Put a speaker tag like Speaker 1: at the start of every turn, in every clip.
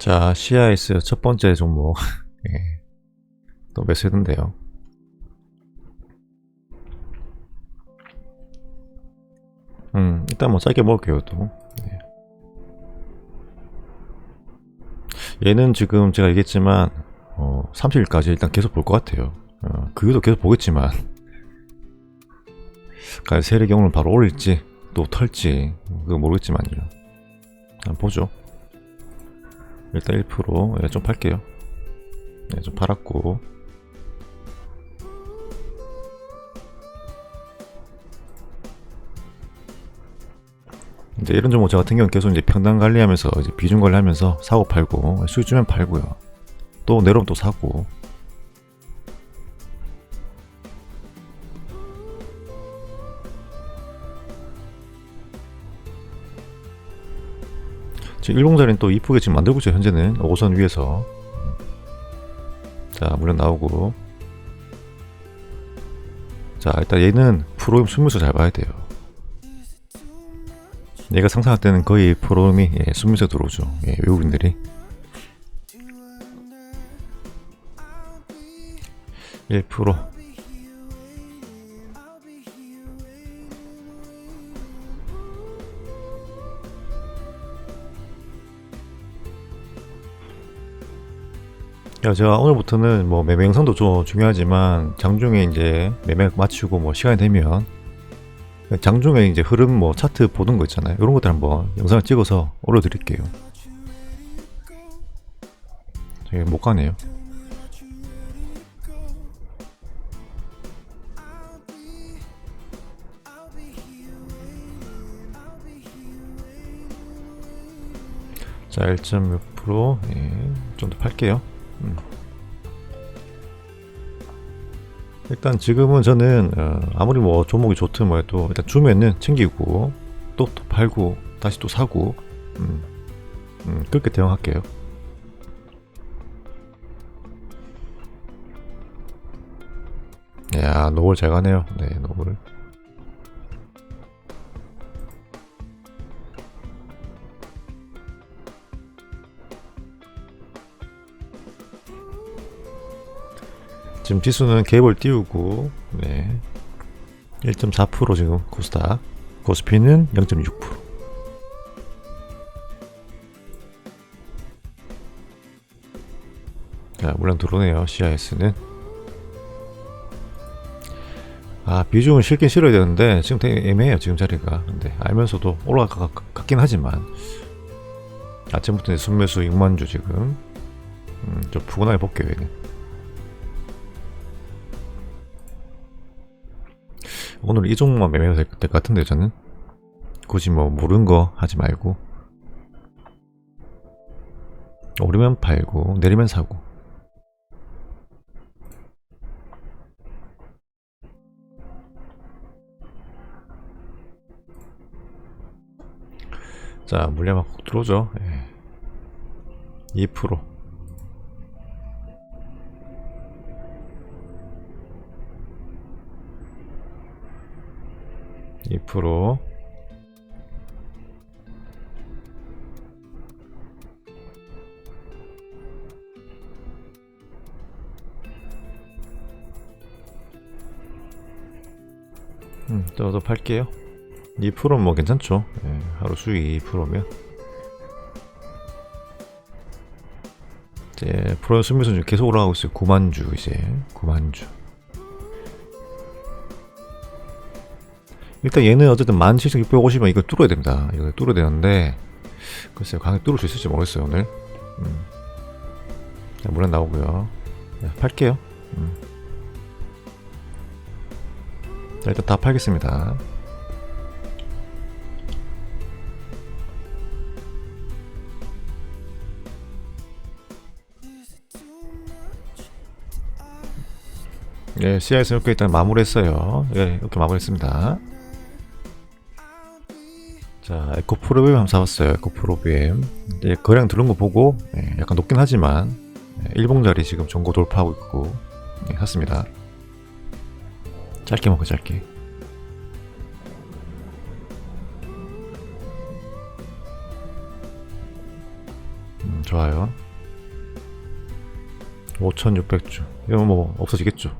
Speaker 1: 자, CIS 첫 번째 종목. 예. 또 매수했는데요. 음, 일단 뭐 짧게 먹을게요, 또. 예. 얘는 지금 제가 얘기했지만, 어, 30일까지 일단 계속 볼 것 같아요. 어, 그게도 계속 보겠지만, 과연 세력이 오늘 바로 올릴지, 또 털지, 그거 모르겠지만요. 한번 보죠. 일단 1% 예, 좀 팔게요. 네, 좀 팔았고. 이제 이런 종목 저 같은 경우는 계속 이제 평단 관리하면서 이제 비중 관리하면서 사고 팔고 수익 주면 팔고요. 또 내려오면 또 사고. 지금 일봉 자리는 또 이쁘게 지금 만들고 있어요 현재는. 5선 위에서. 자 물량 나오고. 자 일단 얘는 프로임 순무수 잘 봐야 돼요. 얘가 상승할 때는 거의 프로임이 예, 순무수에 들어오죠. 예, 외국인들이. 1% 야, 제가 오늘부터는 뭐 매매 영상도 좀 중요하지만 장중에 이제 매매 마치고 뭐 시간이 되면 장중에 이제 흐름 뭐 차트 보는 거 있잖아요. 이런 것들 한번 영상을 찍어서 올려드릴게요. 저기 못 가네요. 자, 1.6% 예, 좀 더 팔게요. 음. 일단 지금은 저는 어, 아무리 뭐 종목이 좋든 뭐해도 일단 주면은 챙기고 또, 또 팔고 다시 또 사고 음, 음, 그렇게 대응할게요. 야 노을 잘 가네요. 네 노을. 지금 지수는 갭을 띄우고 네. 1.4% 지금 코스닥. 코스피는 0.6% 자, 물론 들어오네요 CIS는. 아 비중은 실긴 실어야 되는데 지금 되게 애매해요 지금 자리가. 근데 알면서도 올라갈 것 같- 같긴 하지만. 아침부터 순매수 6만주 지금. 음, 좀 푸근하게 볼게요 얘는 오늘 이 종목만 매매가 될것 같은데 저는? 굳이 뭐 모르는 거 하지 말고. 오르면 팔고 내리면 사고. 자 물량만 꼭 들어오죠? 예. 2% 이 프로 음, 또, 더 팔게요. 2%는 뭐 괜찮죠. 예, 하루 수익 2%면. 이제 프로 지금 계속 올라가고 있어요. 9만 주 이제 9만 주. 일단 얘는 어쨌든 17,650원 이걸 뚫어야 됩니다. 이걸 뚫어야 되는데 글쎄요 강하게 뚫을 수 있을지 모르겠어요 오늘. 음. 자, 물론 나오고요. 자, 팔게요. 음. 자, 일단 다 팔겠습니다. 예, CIS 이렇게 일단 마무리했어요. 예, 이렇게 마무리했습니다. 자, 에코프로비엠 한번 사봤어요. 에코프로비엠. 이제 거량 들은 거 보고 예, 약간 높긴 하지만 예, 일봉자리 지금 전고 돌파하고 있고 예, 샀습니다. 짧게 먹고 짧게. 음, 좋아요 5600주 이거 뭐 없어지겠죠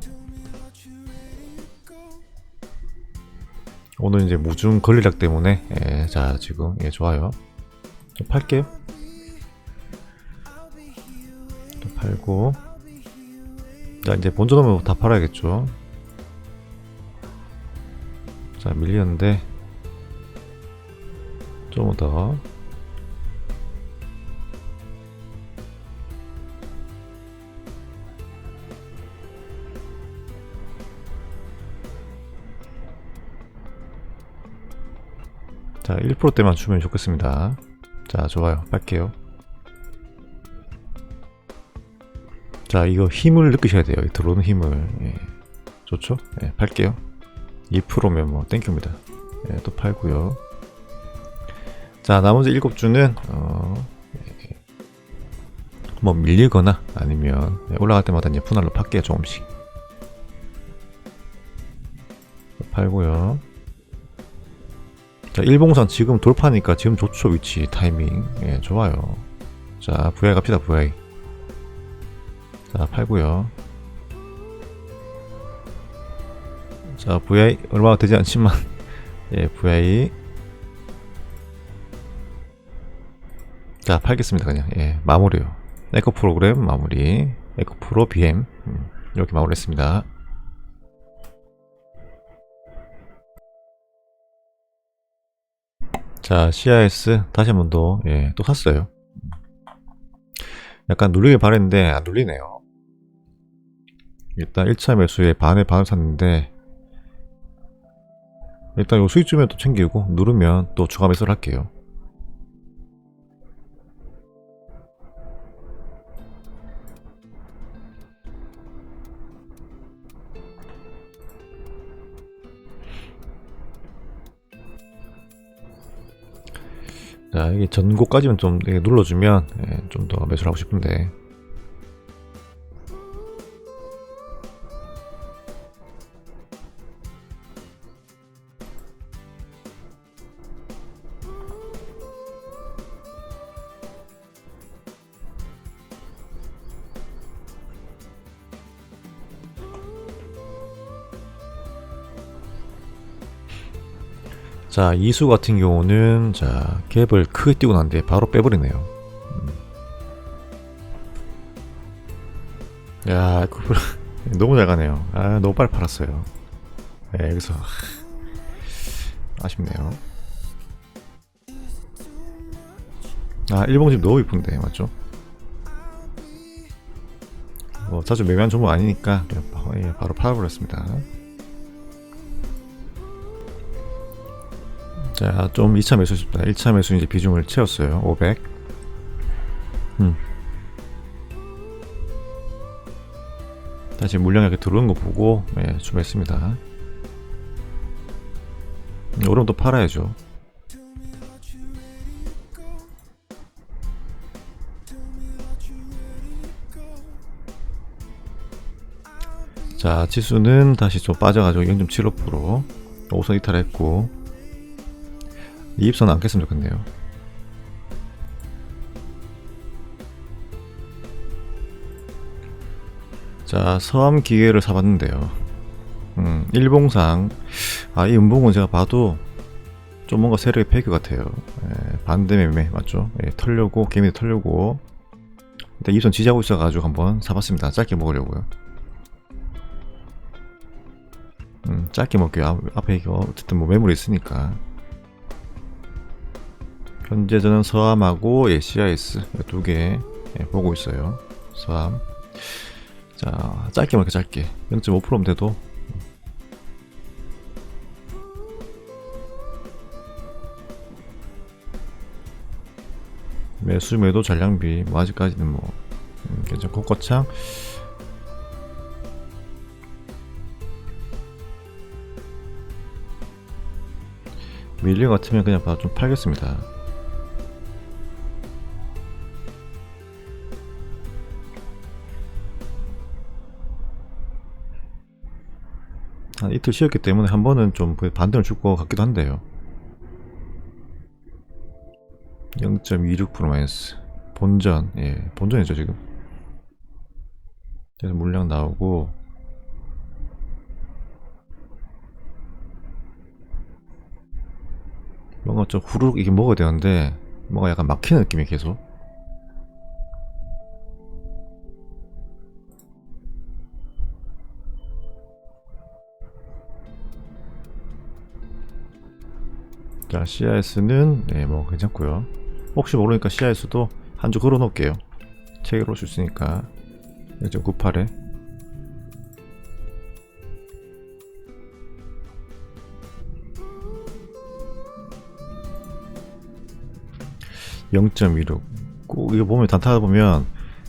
Speaker 1: 오늘 이제 무중 권리력 때문에 예, 자 지금 예 좋아요. 좀 팔게요. 또 팔고. 자 이제 본전하면 다 팔아야겠죠. 자 밀렸는데. 좀 더 자, 1%대만 주면 좋겠습니다. 자, 좋아요. 빨게요. 자, 이거 힘을 느끼셔야 돼요. 이 들어오는 힘을. 예. 좋죠? 예, 팔게요. 2%면 뭐, 땡큐입니다. 예, 또 팔고요. 자, 나머지 7주는, 어, 예, 뭐, 밀리거나 아니면 예, 올라갈 때마다 이제 분할로 팔게요. 조금씩. 팔고요. 자, 일봉선 지금 돌파니까 지금 좋죠, 위치, 타이밍. 예, 좋아요. 자, VI 갑시다, VI. 자, 팔고요. 자, VI 얼마가 되지 않지만, 예, VI. 자, 팔겠습니다, 그냥. 예, 마무리요. 에코 프로그램 마무리. 에코 프로 BM. 음, 이렇게 마무리했습니다. 자, CIS 다시 한번 더, 예, 또 샀어요. 약간 눌리길 바랬는데 안 눌리네요. 일단 1차 매수에 반에 반을 샀는데 일단 요 수익 주면 또 챙기고 누르면 또 추가 매수를 할게요. 자, 이게 전고까지만 좀 눌러주면 예, 좀더 매수를 하고 싶은데 자 이수 같은 경우는 자 갭을 크게 띄고 난데 바로 빼버리네요. 음. 야 너무 잘 가네요. 아 너무 빨리 팔았어요. 네, 여기서 아쉽네요. 아 일봉집 너무 이쁜데 맞죠? 뭐 자주 매매한 종목 아니니까 예, 바로 팔아버렸습니다 자, 좀 2차 매수 싶다. 1차 매수 이제 비중을 채웠어요. 500. 음. 다시 물량 이렇게 들어오는 거 보고 예, 주문했습니다. 음, 오름 또 팔아야죠. 자, 지수는 다시 좀 빠져가지고 0.75% 5선 이탈했고 이입선은 안 깼으면 좋겠네요. 자, 서암 기계를 사봤는데요. 음, 일봉상, 아, 이 음봉은 제가 봐도 좀 뭔가 세력의 페이크 같아요. 예, 반대 매매, 맞죠? 예, 털려고, 개미도 털려고. 일단 이입선 지지하고 있어가지고 한번 사봤습니다. 짧게 먹으려고요. 음, 짧게 먹게요. 앞- 앞에 이거 어쨌든 뭐 매물이 있으니까. 현재 저는 서암하고 예, CIS 두개 예, 보고 있어요. 서암. 자, 짧게 먹게 짧게. 0.5%면 돼도. 매수 매도 전량비 뭐 아직까지는 뭐 음, 괜찮고 거창 밀리 같으면 그냥 좀 팔겠습니다. 한 이틀 쉬었기 때문에 한 번은 좀 반등을 줄 것 같기도 한데요. 0.26% 마이너스. 본전. 예 본전이죠 지금. 그래서 물량 나오고. 뭔가 좀 후루룩 이게 먹어야 되는데 뭔가 약간 막히는 느낌이 계속 자 CIS는 네, 뭐 괜찮고요. 혹시 모르니까 CIS도 한 주 걸어 놓을게요. 책으로 올수 있으니까 1.98에 (0.16) 꼭 이거 보면 단타다 보면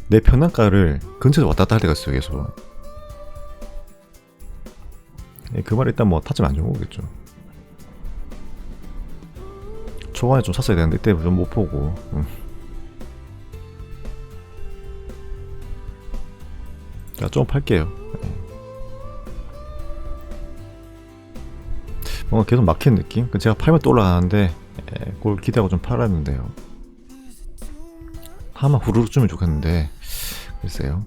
Speaker 1: 내 평단가를 근처에서 왔다 갔다 할 때가 있어요 계속. 예, 그 말이 일단 뭐 타점 안 좋은 거겠죠 초반에 좀 샀어야 되는데 이때 좀 못 보고 음. 자, 좀 팔게요. 네. 뭔가 계속 막힌 느낌? 그 제가 팔면 또 올라가는데 예, 그걸 기대하고 좀 팔았는데요. 하나 후루룩 주면 좋겠는데 글쎄요.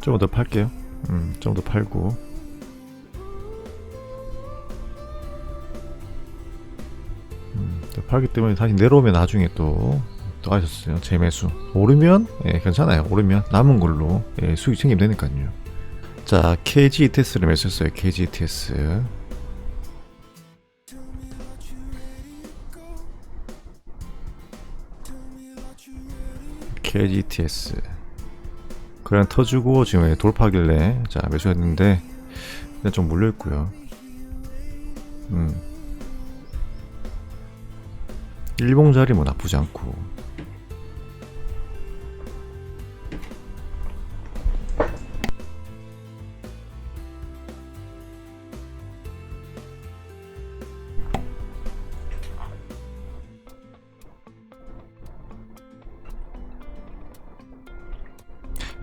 Speaker 1: 좀 더 팔게요. 음, 좀 더 팔고. 음, 또 팔기 때문에 다시 내려오면 나중에 또, 또 하셨어요. 재매수. 오르면, 예, 괜찮아요. 오르면 남은 걸로 예, 수익 챙기면 되니까요. 자, KGTS를 매수했어요. KGTS. KGTS. 그냥 터주고 지금 돌파길래 자 매수했는데 일단 좀 물려있고요. 음. 일봉자리 뭐 나쁘지 않고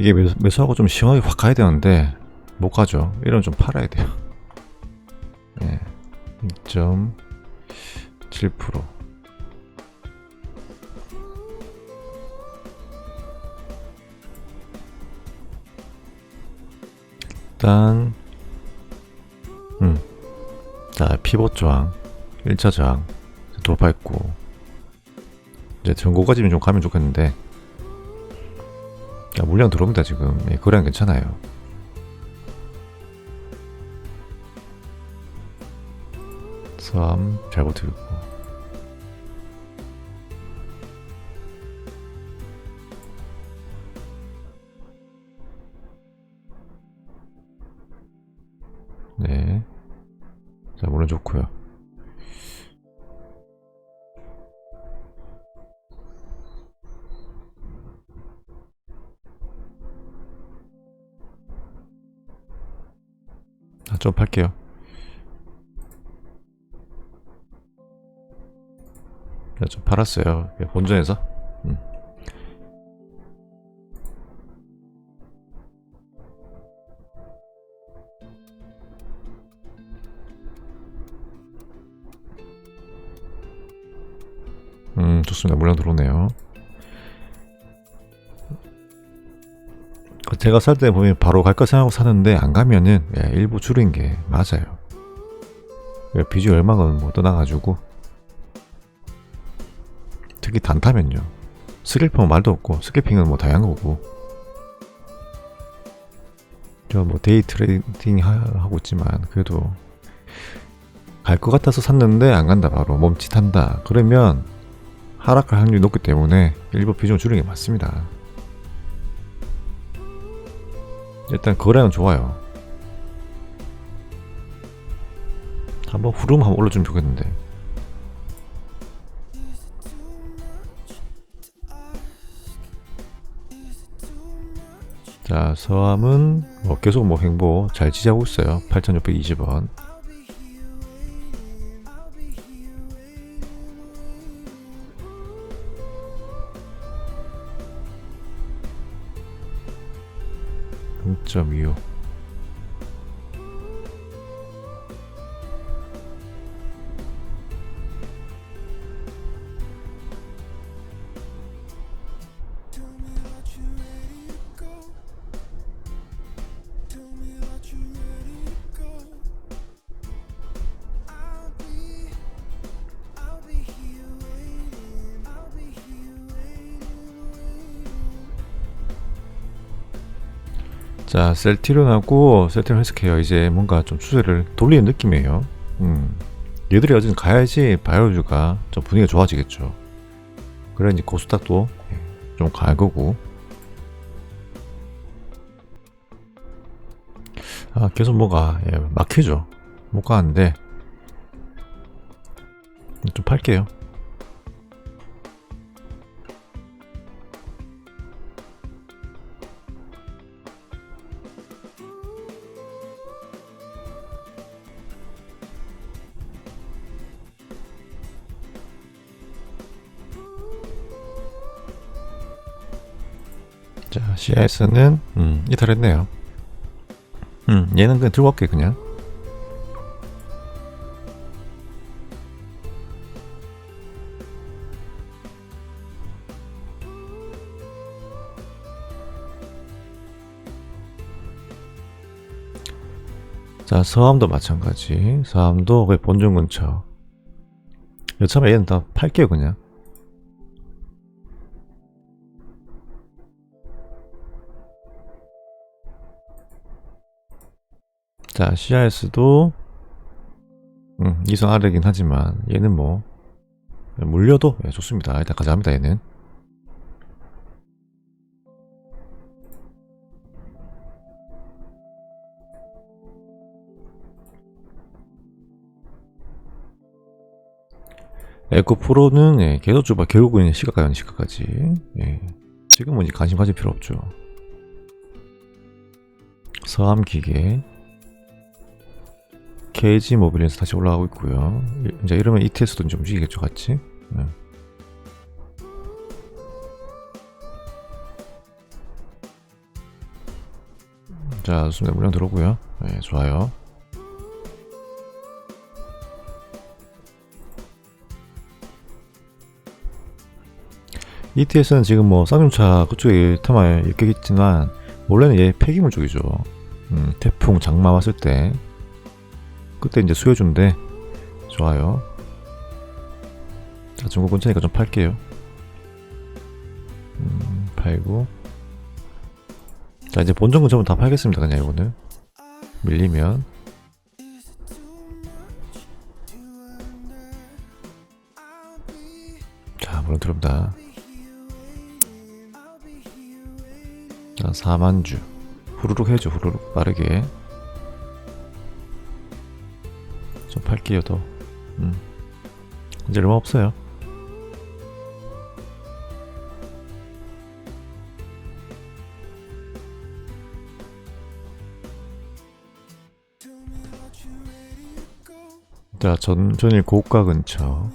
Speaker 1: 이게 매수, 매수하고 좀 시원하게 확 가야 되는데 못 가죠. 이러면 좀 팔아야 돼요. 네. 2.7% 일단 음. 자, 피벗 저항 1차 저항 돌파했고 이제 전고까지는 좀 가면 좋겠는데 야, 물량 들어옵니다 지금 예, 거래량 괜찮아요 섬잘 버티고 네. 자, 물론 좋고요. 좀 팔게요. 네, 좀 팔았어요. 예, 본전에서. 음. 음, 좋습니다. 물량 들어오네요. 제가 살 때 보면 바로 갈까 생각하고 사는데 안 가면은 예, 일부 줄인 게 맞아요. 예, 비주 얼마건 뭐 떠나가지고 특히 단타면요. 스킬핑은 말도 없고 스킬핑은 뭐 다양한 거고 저 뭐 데이 트레이딩 하, 하고 있지만 그래도 갈 것 같아서 샀는데 안 간다 바로 멈칫한다 그러면 하락할 확률이 높기 때문에 일부 비중을 줄이는 게 맞습니다. 일단 거래는 좋아요. 한번 후름 한번 올려주면 좋겠는데. 자, 서함은 뭐 계속 뭐 행보 잘 지지하고 있어요. 8,620원. from you. 자, 셀티론하고 셀티론 헬스케어 이제 뭔가 좀 추세를 돌리는 느낌이에요. 음. 얘들이 어쨌든 가야지 바이오주가 좀 분위기가 좋아지겠죠. 그래 이제 고스닥도 좀 갈 거고. 아, 계속 뭐가 예, 막히죠. 못 가는데 좀 팔게요. 자, CIS는 음, 이탈했네요. 음, 얘는 그냥 들고 갈게 그냥. 자, 서암도 마찬가지. 서암도 거의 본점 근처. 여차하면 얘는 다 팔게요, 그냥. 자, CRS도 음, 이성 아래긴 하지만 얘는 뭐 물려도 예, 좋습니다. 일단 가져갑니다. 얘는 에코 프로는 예, 계속 줘봐 결국은 시각가연 시각까지 예. 지금은 이제 관심 가질 필요 없죠. 서암 기계 KG 모빌에서 다시 올라가고 있고요. 이- 이제 이러면 ETS도 이제 움직이겠죠, 같이. 네. 자, 좋습니다. 물량 들어오고요. 네, 좋아요. ETS는 지금 뭐 쌍용차 그쪽에 테마에 엮여있지만 원래는 얘 폐기물 쪽이죠. 음, 태풍 장마 왔을 때 그때 이제 수혜주인데 좋아요. 자, 중국 근처니까 좀 팔게요. 음, 팔고. 자, 이제 본전 근처면 다 팔겠습니다. 그냥 이거는. 밀리면. 자, 물론 들어옵니다. 자, 4만주. 후루룩 해줘, 후루룩. 빠르게. 팔게요 더. 음. 이제 얼마 없어요. 자 전, 전일 고가 근처.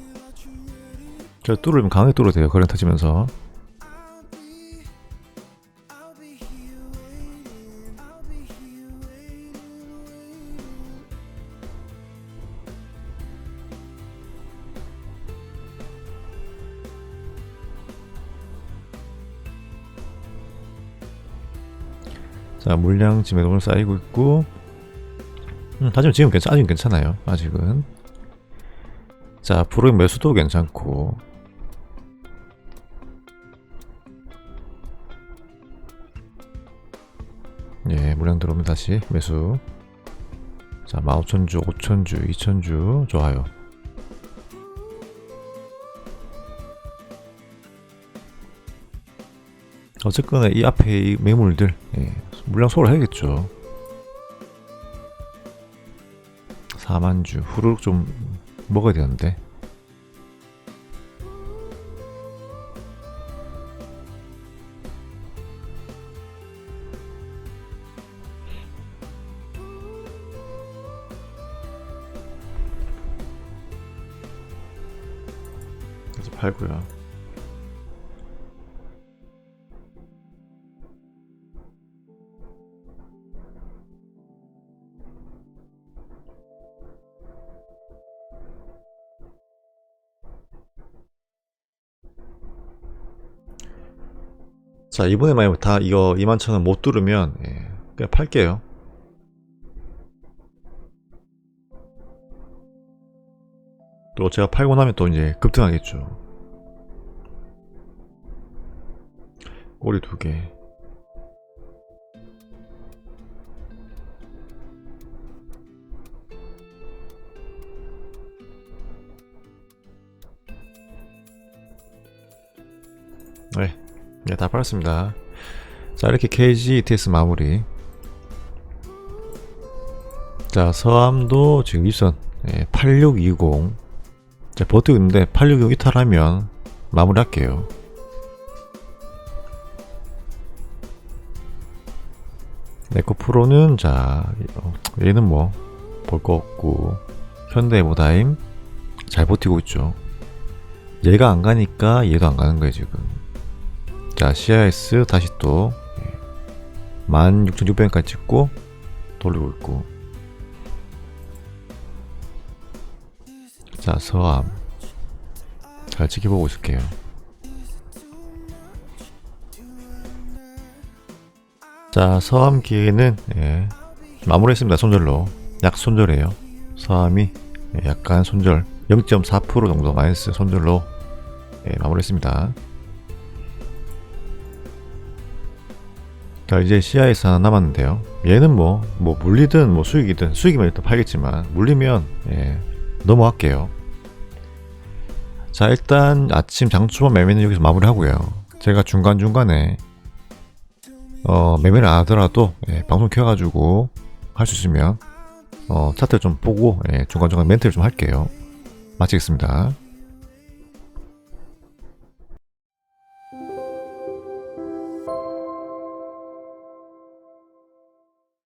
Speaker 1: 저 뚫으면 강하게 뚫어도 돼요 거리 터지면서 자 물량 지금 오늘 쌓이고 있고. 음, 하지만 지금 괜찮, 아직 괜찮아요. 아직은. 자 프로인 매수도 괜찮고. 예 물량 들어오면 다시 매수. 자 15,000주 5,000주 2,000주. 좋아요 어쨌거나 이 앞에 이 매물들 예, 물량 소화를 해야겠죠. 4만주 후루룩 좀 먹어야 되는데. 팔고요 자 이번에 만약 다 이거 21,000원 못 뚫으면 예, 그냥 팔게요. 또 제가 팔고 나면 또 이제 급등하겠죠. 꼬리 두개. 네, 네, 다 팔았습니다. 자, 이렇게 KG ETS 마무리. 자, 서암도 지금 윗선 예, 8620. 자, 버티고 있는데 8620 이탈하면 마무리 할게요. 네코 프로는 자, 어, 얘는 뭐 볼 거 없고 현대 모다임 잘 버티고 있죠. 얘가 안 가니까 얘도 안 가는 거예요, 지금. 자, CIS 다시 또 16,600원까지 찍고 돌리고 있고. 자, 서암. 잘 지켜보고 있을게요. 자, 서암 기회는 예, 마무리했습니다. 손절로. 약 손절이에요. 서암이 예, 약간 손절. 0.4% 정도 마이너스 손절로 예, 마무리했습니다. 자 이제 CIS 하나 남았는데요. 얘는 뭐, 뭐 물리든 뭐 수익이든 수익이면 일단 팔겠지만 물리면 예, 넘어갈게요. 자 일단 아침 장초반 매매는 여기서 마무리하고요. 제가 중간 중간에 어, 매매를 안 하더라도 예, 방송 켜가지고 할 수 있으면 어, 차트를 좀 보고 예, 중간 중간 멘트를 좀 할게요. 마치겠습니다.